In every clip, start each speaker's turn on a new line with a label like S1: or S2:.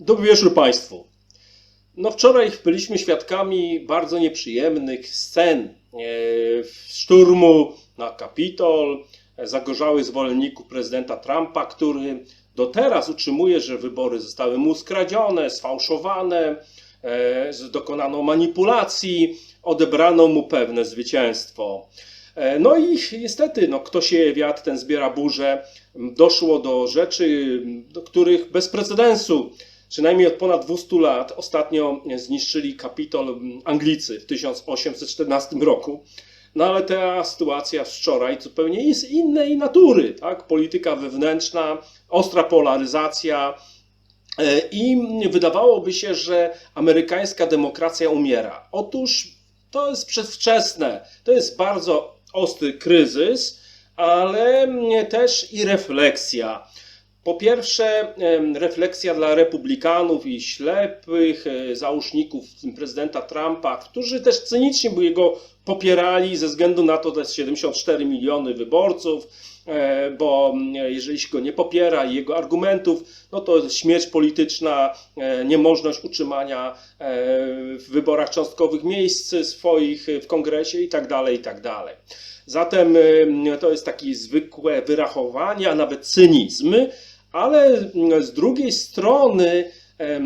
S1: Dobry wieczór Państwu. No wczoraj byliśmy świadkami bardzo nieprzyjemnych scen e, szturmu na Kapitol, zagorzałych zwolenników prezydenta Trumpa, który do teraz utrzymuje, że wybory zostały mu skradzione, sfałszowane, e, dokonano manipulacji, odebrano mu pewne zwycięstwo. E, No i niestety, no, kto sieje wiatr, ten zbiera burzę. Doszło do rzeczy, do których bez precedensu, przynajmniej od ponad 200 lat, ostatnio zniszczyli Kapitol Anglicy w 1814 roku. No ale ta sytuacja wczoraj zupełnie jest innej natury, tak? Polityka wewnętrzna, ostra polaryzacja, E, I wydawałoby się, że amerykańska demokracja umiera. Otóż to jest przedwczesne, to jest bardzo ostry kryzys, ale też i refleksja. Po pierwsze, refleksja dla republikanów i ślepych e, załóżników prezydenta Trumpa, którzy też cynicznie by jego popierali ze względu na to, że jest 74 miliony wyborców, e, bo jeżeli się go nie popiera i jego argumentów, no to śmierć polityczna, e, niemożność utrzymania w wyborach cząstkowych miejsc swoich w kongresie i tak dalej, i tak dalej. Zatem to jest takie zwykłe wyrachowanie, a nawet cynizm, ale mm, z drugiej strony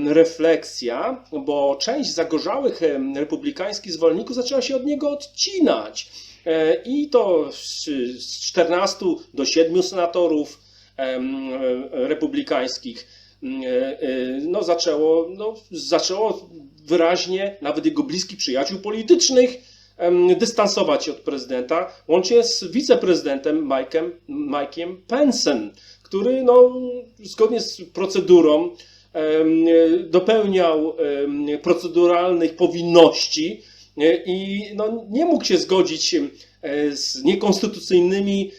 S1: refleksja, bo część zagorzałych republikańskich zwolenników zaczęła się od niego odcinać. E, I to z z 14 do 7 senatorów e, republikańskich mm, e, no, zaczęło, no, zaczęło wyraźnie nawet jego bliskich przyjaciół politycznych dystansować się od prezydenta, łącznie z wiceprezydentem Mike'em, Mike'iem Pence'em, który no, zgodnie z procedurą dopełniał proceduralnych powinności i no, nie mógł się zgodzić z niekonstytucyjnymi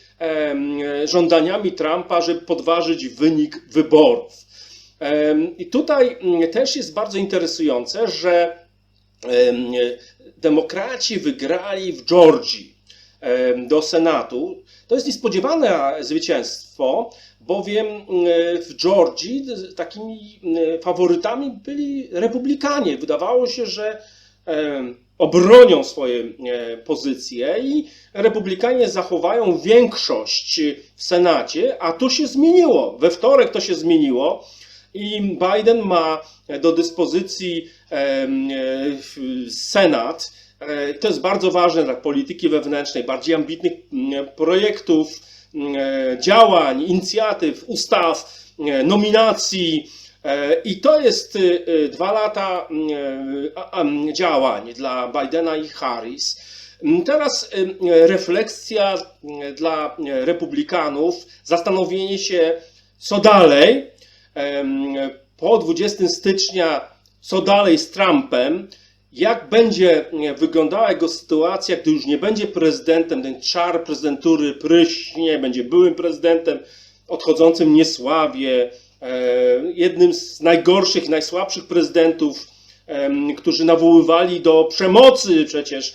S1: żądaniami Trumpa, żeby podważyć wynik wyborów. I tutaj mm, też jest bardzo interesujące, że em, demokraci wygrali w Georgii do Senatu. To jest niespodziewane zwycięstwo, bowiem em, w Georgii takimi em, faworytami byli republikanie. Wydawało się, że obronią swoje e, pozycje i republikanie zachowają większość w Senacie, a to się zmieniło. We wtorek to się zmieniło i Biden ma do dyspozycji e, Senat. E, To jest bardzo ważne dla polityki wewnętrznej, bardziej ambitnych projektów, e, działań, inicjatyw, ustaw, e, nominacji. E, I to jest e, e, dwa lata e, działań dla Bidena i Harris. Mm, Teraz e, refleksja dla e, republikanów, zastanowienie się, co dalej. Po 20 stycznia, co dalej z Trumpem, jak będzie e, wyglądała jego sytuacja, gdy już nie będzie prezydentem, ten czar prezydentury pryśnie, będzie byłym prezydentem, odchodzącym niesławie, e, jednym z najgorszych, najsłabszych prezydentów, którzy nawoływali do przemocy przecież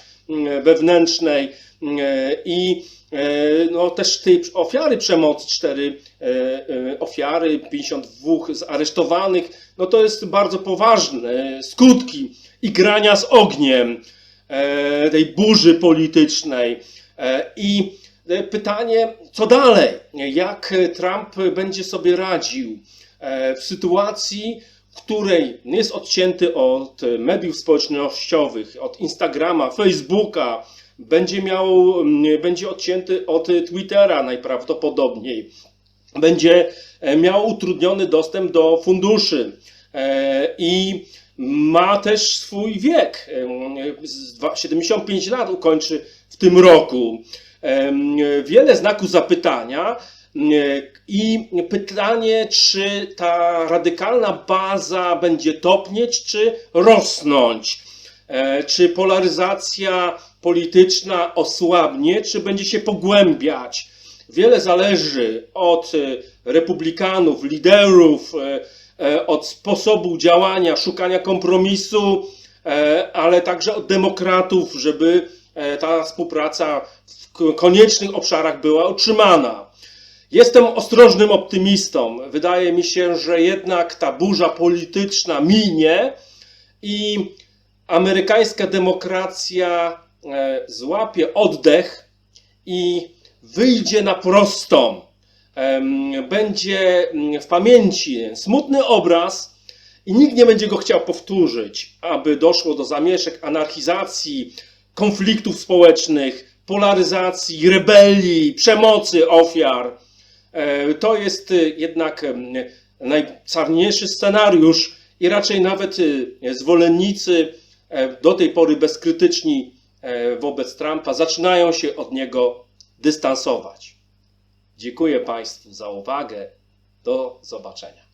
S1: wewnętrznej mm, i e, no, też tej ofiary przemocy, cztery e, e, ofiary, 52 zaresztowanych, no to jest bardzo poważne skutki igrania z ogniem, e, tej burzy politycznej. E, I e, pytanie, co dalej? Jak Trump będzie sobie radził e, w sytuacji, której jest odcięty od mediów społecznościowych, od Instagrama, Facebooka, będzie miał, mm, będzie odcięty od Twittera najprawdopodobniej, będzie e, miał utrudniony dostęp do funduszy e, i ma też swój wiek. e, z dwa- 75 lat ukończy w tym roku. Wiele znaków zapytania e, i pytanie, czy ta radykalna baza będzie topnieć, czy rosnąć. E, Czy polaryzacja polityczna osłabnie, czy będzie się pogłębiać. Wiele zależy od e, republikanów, liderów, e, od sposobu działania, szukania kompromisu, ale także od demokratów, żeby ta współpraca w koniecznych obszarach była utrzymana. Jestem ostrożnym optymistą. Wydaje mi się, że jednak ta burza polityczna minie i amerykańska demokracja e, złapie oddech i wyjdzie na prostą. Będzie mm, w pamięci smutny obraz i nikt nie będzie go chciał powtórzyć, aby doszło do zamieszek, anarchizacji, konfliktów społecznych, polaryzacji, rebelii, przemocy ofiar. E, To jest y, jednak em, najczarniejszy scenariusz i raczej nawet y, zwolennicy e, do tej pory bezkrytyczni e, wobec Trumpa zaczynają się od niego dystansować. Dziękuję Państwu za uwagę. Do zobaczenia.